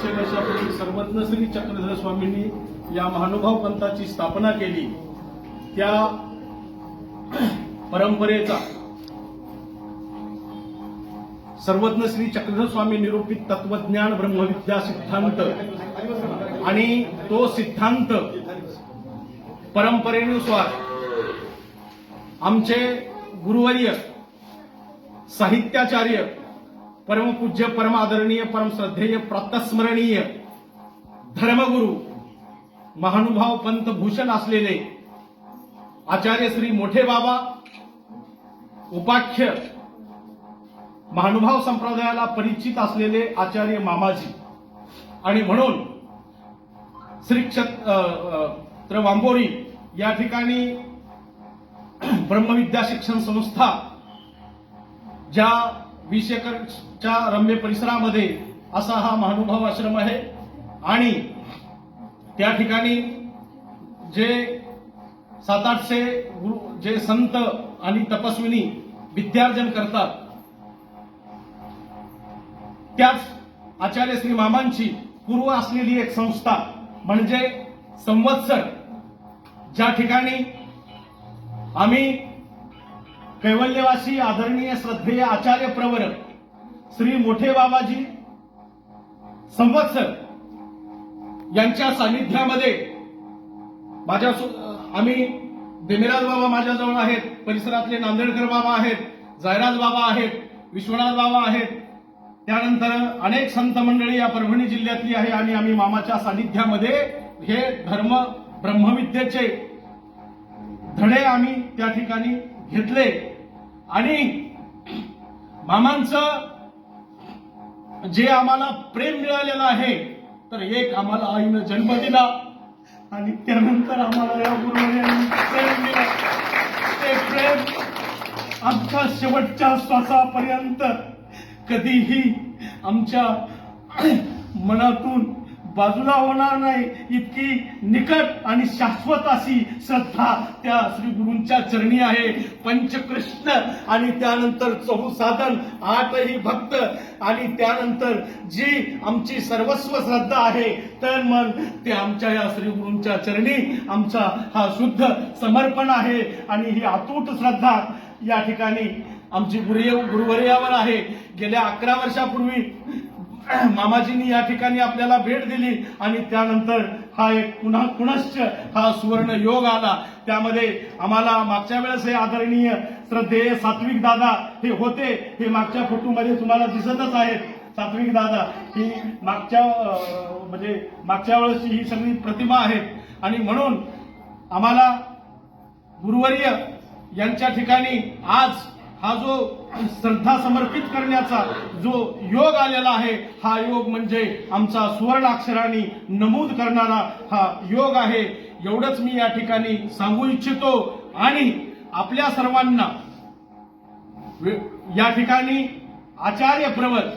पाचशे वर्षापूर्वी सर्वज्ञ श्री चक्रधर स्वामींनी या महानुभाव पंथाची स्थापना केली त्या परंपरेचा सर्वज्ञ श्री चक्रधर स्वामी निरूपित तत्वज्ञान ब्रह्मविद्या सिद्धांत आणि तो सिद्धांत परंपरेनुसार आमचे गुरुवर्य साहित्याचार्य परमपूज्य परमादरणीय परमश्रद्धेय प्रातस्मरणीय धर्मगुरु महानुभाव पंत भूषण असलेले आचार्य श्री मोठे बाबा उपाख्य महानुभाव संप्रदायाला परिचित असलेले आचार्य मामाजी. आणि म्हणून श्री क्षेत्र वांबोरी या ठिकाणी ब्रह्मविद्या शिक्षण संस्था ज्या वीस एकरच्या रम्य परिसरामध्ये असा हा महानुभाव आश्रम आहे. आणि त्या ठिकाणी जे सात आठशे गुरु जे संत आणि तपस्विनी विद्यार्जन करतात त्याच आचार्य श्री मामांची पूर्व असलेली एक संस्था म्हणजे संवत्सर. ज्या ठिकाणी आम्ही कैवल्यवासी आदरणीय श्रद्धेय आचार्य प्रवर श्री मोठे बाबाजी संवत्सर यांच्या सानिध्यामध्ये माझ्या आम्ही देमिराज बाबा माझ्याजवळ आहेत परिसरातले नांदेडकर बाबा आहेत जायराज बाबा आहेत विश्वनाथ बाबा आहेत. त्यानंतर अनेक संत मंडळी या परभणी जिल्ह्यातली आहे आणि आम्ही मामाच्या सानिध्यामध्ये हे धर्म ब्रह्मविद्येचे धडे आम्ही त्या ठिकाणी घेतले. आणि मामांचं जे आम्हाला प्रेम मिळालेलं आहे तर एक आम्हाला आईनं जन्म दिला. आणि त्यानंतर आम्हाला या गुरुवर्यांनी प्रेम दिलं. ते प्रेम आमच्या शेवटच्या श्वासापर्यंत कधीही आमच्या मनातून बाजूला होणार नाही. इतकी निकट आणि शाश्वत अशी श्रद्धा त्या श्री गुरूंच्या चरणी आहे. पंचकृष्ण आणि त्यानंतर चहुसाधन आठही भक्त आणि त्यानंतर जी आमची सर्वस्व श्रद्धा आहे तर मन ते आमच्या या श्री गुरूंच्या चरणी आमचा हा शुद्ध समर्पण आहे आणि ही अतूट श्रद्धा या ठिकाणी आमची गुरुय गुरुवर्यावर आहे. गेल्या अकरा वर्षापूर्वी मामाजींनी या ठिकाणी आपल्याला भेट दिली आणि त्यानंतर हा एक पुन्हा पुनश्च हा सुवर्ण योग आला. त्यामध्ये आम्हाला मागच्या वेळेस हे आदरणीय श्रद्धेय सात्विक दादा हे होते हे मागच्या फोटोमध्ये तुम्हाला दिसतच आहेत. सात्विक दादा ही मागच्या म्हणजे मागच्या वेळेसची ही सगळी प्रतिमा आहेत. आणि म्हणून आम्हाला गुरुवर्य यांच्या ठिकाणी आज हा जो श्रद्धा समर्पित करण्याचा जो योग आलेला आहे हा योग म्हणजे आमचा सुवर्ण अक्षराने नमूद करणारा हा योग आहे. एवढंच मी या ठिकाणी सांगू इच्छितो. आणि आपल्या सर्वांना या ठिकाणी आचार्य प्रवत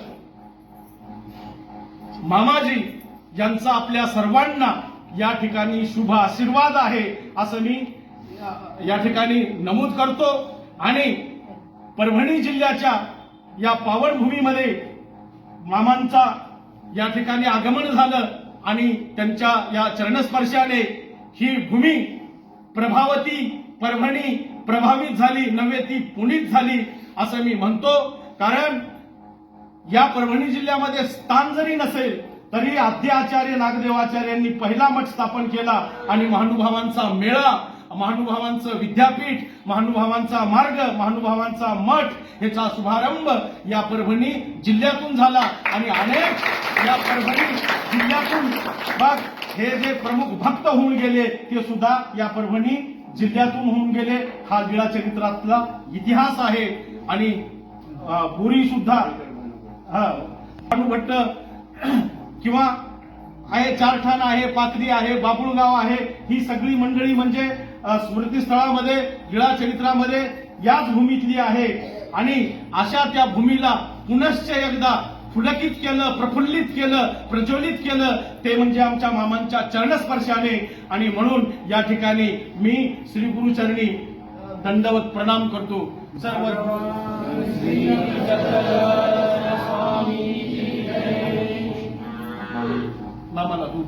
मामाजी यांचा आपल्या सर्वांना या ठिकाणी शुभ आशीर्वाद आहे असं मी या ठिकाणी नमूद करतो. आणि परभणी जिल्ह्याच्या या पावनभूमीमध्ये मामांचा या ठिकाणी आगमन झालं आणि त्यांच्या या चरणस्पर्शाने ही भूमी प्रभावती परभणी प्रभावित झाली नव्हे ती पुणित झाली असं मी म्हणतो. कारण या परभणी जिल्ह्यामध्ये स्थान जरी नसेल तरी आद्य आचार्य नागदेवाचार्यांनी पहिला मठ स्थापन केला आणि महानुभावांचा मेळा महानुभावांचं विद्यापीठ महानुभावांचा मार्ग महानुभावांचा मठ याचा शुभारंभ या परभणी जिल्ह्यातून झाला. आणि अनेक या परभणी जिल्ह्यातून बघ हे जे प्रमुख भक्त होऊन गेले ते सुद्धा या परभणी जिल्ह्यातून होऊन गेले. हा लीळा चरित्रातला इतिहास आहे. आणि अ, पुरी सुद्धा हा भट्ट किंवा आहे चारठाण आहे पाथरी आहे बाबुळगाव आहे ही सगळी मंडळी म्हणजे स्मृतीस्थळामध्ये गिळा चरित्रामध्ये याच भूमीतली आहे. आणि अशा त्या भूमीला पुनश्च एकदा फुलकित केलं प्रफुल्लित केलं प्रज्वलित केलं ते म्हणजे आमच्या मामांच्या चरणस्पर्शाने. आणि म्हणून या ठिकाणी मी श्री गुरुचरणी दंडवत प्रणाम करतो. सर्व मामाला तू